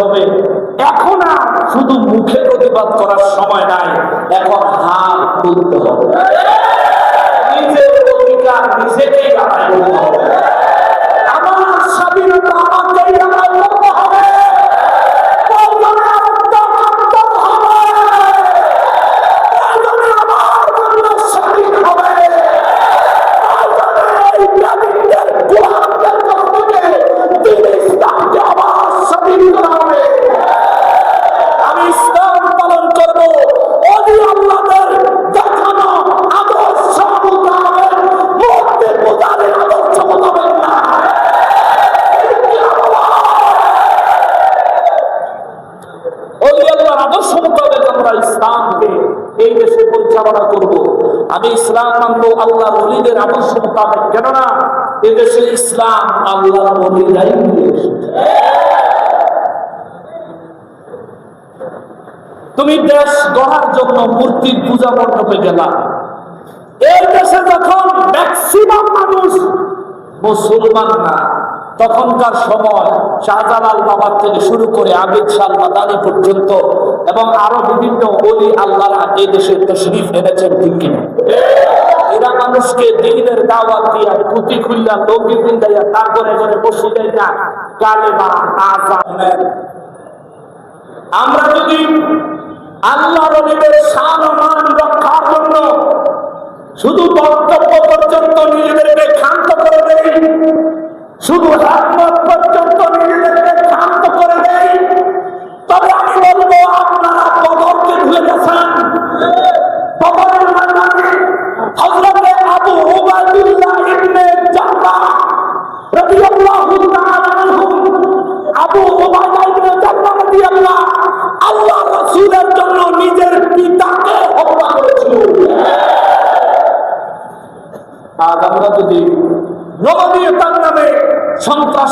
হবে। এখন আর শুধু মুখে প্রতিবাদ করার সময় নাই, এখন হাত তুলতে হবে। নিজের অধিকার নিজেকেই করতে হবে। আমি ইসলাম মানবো আল্লাহ অলিদের আদর্শ মোতাবেক কেননা এদেশে ইসলাম আল্লাহ অলিরাই তুমি দেশ গড়ার জন্য মূর্তির পূজা মণ্ডপে গেলা। এই দেশে যখন ম্যাক্সিমাম মানুষ মুসলমান না, তখনকার সময় শাহজালাল বাবার থেকে শুরু করে আবিদ শাহ মাদানি পর্যন্ত এবং আরও বিভিন্ন অলি আল্লাহ এই দেশে তশরিফ এনেছেন, ঠিক কিনা? এরা মানুষকে দিনের দাওয়াত দিয়া পুঁতি খুললা তারপরে দেয় না কালেমা আজানের আমরা যদি আল্লাহ রবিদের শান ও মান রক্ষার জন্য শুধু বক্তব্য পর্যন্ত নিজেদেরকে ক্ষান্ত করে দেই, শুধু একমত পর্যন্ত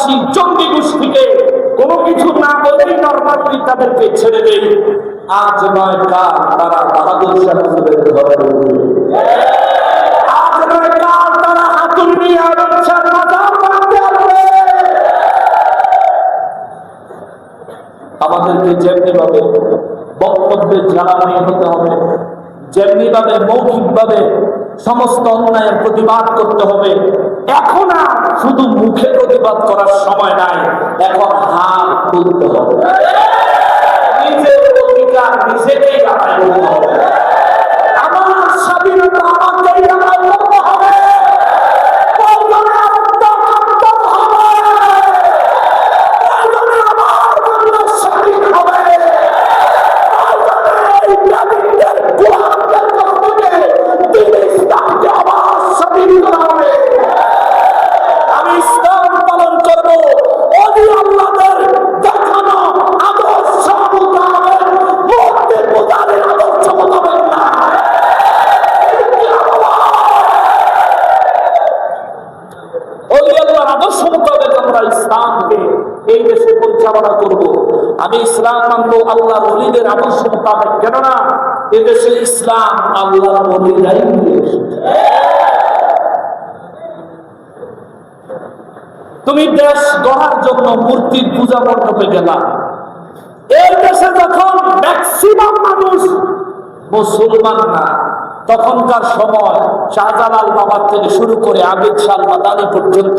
সন্ত্রাসী জঙ্গি গোষ্ঠীকে। কোনো কিছু না বলেই নর্মালি তাদেরকে ছেড়ে দেই। আজ নয় কাল তারা বাহাদুর শাহ হুজুরের ঘরে আজ নয় কাল তারা হাতুর নিয়ে আমাদেরকে যেমনি ভাবে বক্তব্যে জ্বালানি হতে হবে যেমনি ভাবে মৌখিক ভাবে সমস্ত অন্যায়ের প্রতিবাদ করতে হবে এখন আর শুধু মুখে প্রতিবাদ করার সময় নাই, এখন হাত তুলতে হবে। নিজের অধিকার নিজেকেই করতে হবে। আদর্শ মোতাবেক আমরা ইসলামকে। এই দেশে পরিচালনা করব। আমি ইসলাম মানবো আল্লাহ অলিদের আদর্শ মোতাবেক কেননা এদেশে ইসলাম আল্লাহ অলিরাই তুমি দেশ গড়ার জন্য মূর্তির পূজা মণ্ডপে গেলা। এই দেশে যখন ম্যাক্সিমাম মানুষ মুসলমান না, তখনকার সময় শাহজালাল বাবার থেকে শুরু করে আবিদ শাহ মাদানি পর্যন্ত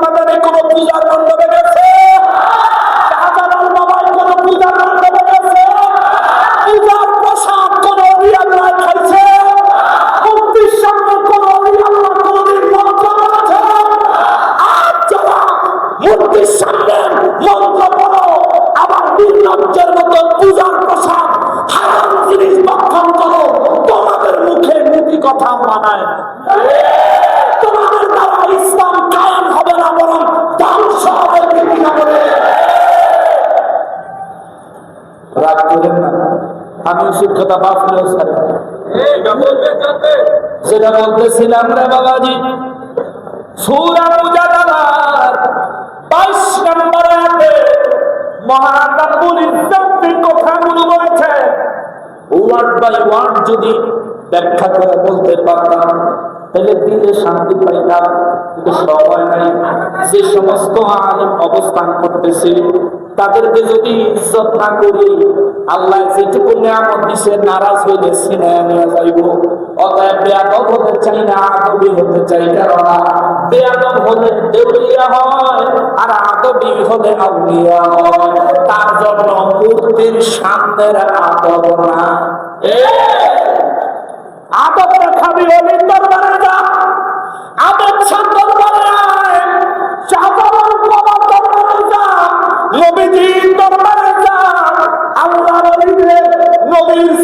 মন্ত্র পড়ো। আবার মতো পূজার প্রসাদ হারাম জিনিস ভক্ষণ করো। তোমাদের মুখে কথা মানায় তোমাদের দ্বারা ইসলাম হবে না, বরং ধ্বংস হবে আমি ছাড়ি। না। যেটা বলতেছিলাম রে বাবাজি, সুরা বাইশ নম্বর আয়াতে মহান রব্বুল ইজ্জতের কথাগুলো বলেছে। ওয়ার্ড বাই ওয়ার্ড যদি ব্যাখ্যা করে বলতে পারতাম, তাহলে দিলে শান্তি পাইতাম। কিন্তু সবাই নাই। যে সমস্ত আলেম অবস্থান করতেছে তাদেরকে যদি ইজ্জত না করি আল্লাহ যেটুকু নিয়ামত দিছে নারাজ হইলে সিনেমা নিয়ে যাইব। অতএব বেয়াদব হতে চাই না আদবি হতে চাই কেননা বেয়াদব হলে দেউলিয়া হয় আর আদবি হলে আউলিয়া হয়। তার জন্য মূর্তির সামনের আদব না। আদব দেখাবি অলির দরবারে।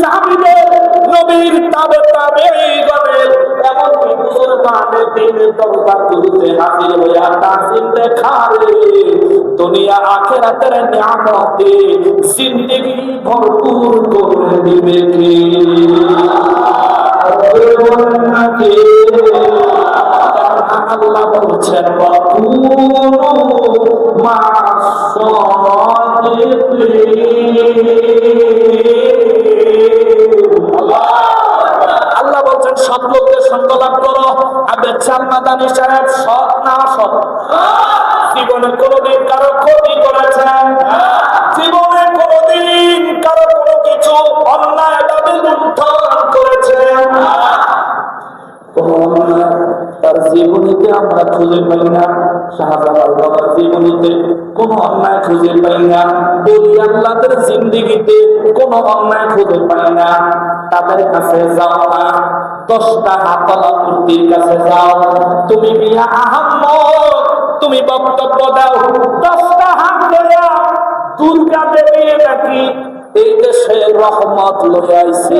সাহাবীদের নবীর তাবে তাবে গণের এমনকি মুসলমানের দিনের দরবার গুরুতে হাজির হইয়া তাজিম দেখারে দুনিয়া আখেরাতের নিয়ামতে জিন্দেগি ভরপুর করে দিবে বলছেন আল্লাহ বলছেন, সৎ লোকদের সঙ্গ লাভ করো। আবে চালমাদানি সাহেব, সৎ না সৎ জীবনে কোনোদিন কারও ক্ষতি করেছেন। জীবনে কোনোদিন কারও কোনো কিছু অন্যায় ভাবে লুণ্ঠন করেছেন। তার জীবনীতে আমরা খুঁজে পাই না। শাহজালাল বাবার জীবনীতে কোন অন্যায় খুঁজে পাই না। বলি আল্লাহদের জিন্দিগিতে কোন অন্যায় খুঁজে পাই না। তাদের কাছে যাও না। দশটা হাতলা মূর্তির কাছে যাও। তুমি মিয়া আহম্মদ, তুমি বক্তব্য দাও। দশটা হাত লইয়া দুর্গা দেবী নাকি এই দেশে রহমত লইয়া আইছি।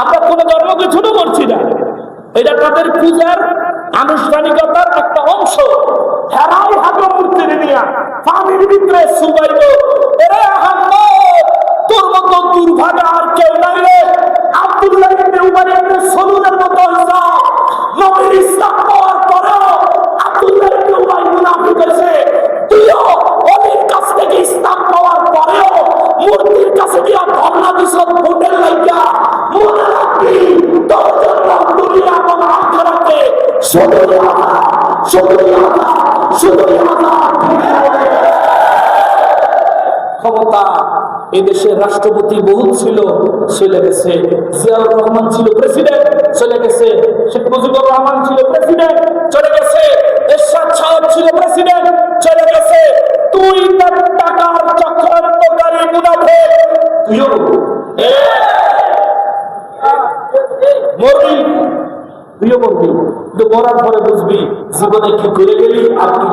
আমরা কোন ধর্মকে ছোট করছি না। এটা তাদের পূজার আনুষ্ঠানিকতার একটা অংশ। হেরাই হাত মূর্তি নিয়া পানির ভিতরে সুবাইল এরে তোর মতো দুর্ভাগা আর কেউ নাই রে। আব্দুল্লাহ ইবনে উমার ইবনে সলুনের মতো হইছা নবীর ইসলাম পাওয়ার পরেও আব্দুল্লাহ ইবনে উমার মুনাফিক হইছে। তুইও অলির কাছ থেকে ইসলাম পাওয়ার পরেও মূর্তির কাছে গিয়া ধর্ণা দিছ ভোটের লাইগা। ক্ষমতা এদেশের রাষ্ট্রপতি বহুত ছিল, চলে গেছে। জিয়াউর রহমান ছিল প্রেসিডেন্ট চলে গেছে। শেখ মুজিবুর রহমান ছিল প্রেসিডেন্ট চলে গেছে। এরশাদ সাহেব ছিল প্রেসিডেন্ট চলে গেছে। তুই তার টাকার চক্রান্তকারী মুনাফে তুইও মরবি। তুইও মরবি। কিন্তু মরার পরে বুঝবি জীবনে কি করে গেলি আর কি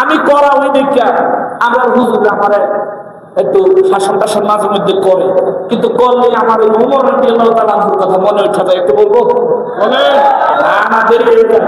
আমি করা ওই দেখা আমার হুজুর আমার একটু শাসন টাসন মাঝে মধ্যে করে। কিন্তু করলে আমার ওই উমর কথা মনে উঠে যায়। একটু বলব? বলে আমাদের যায়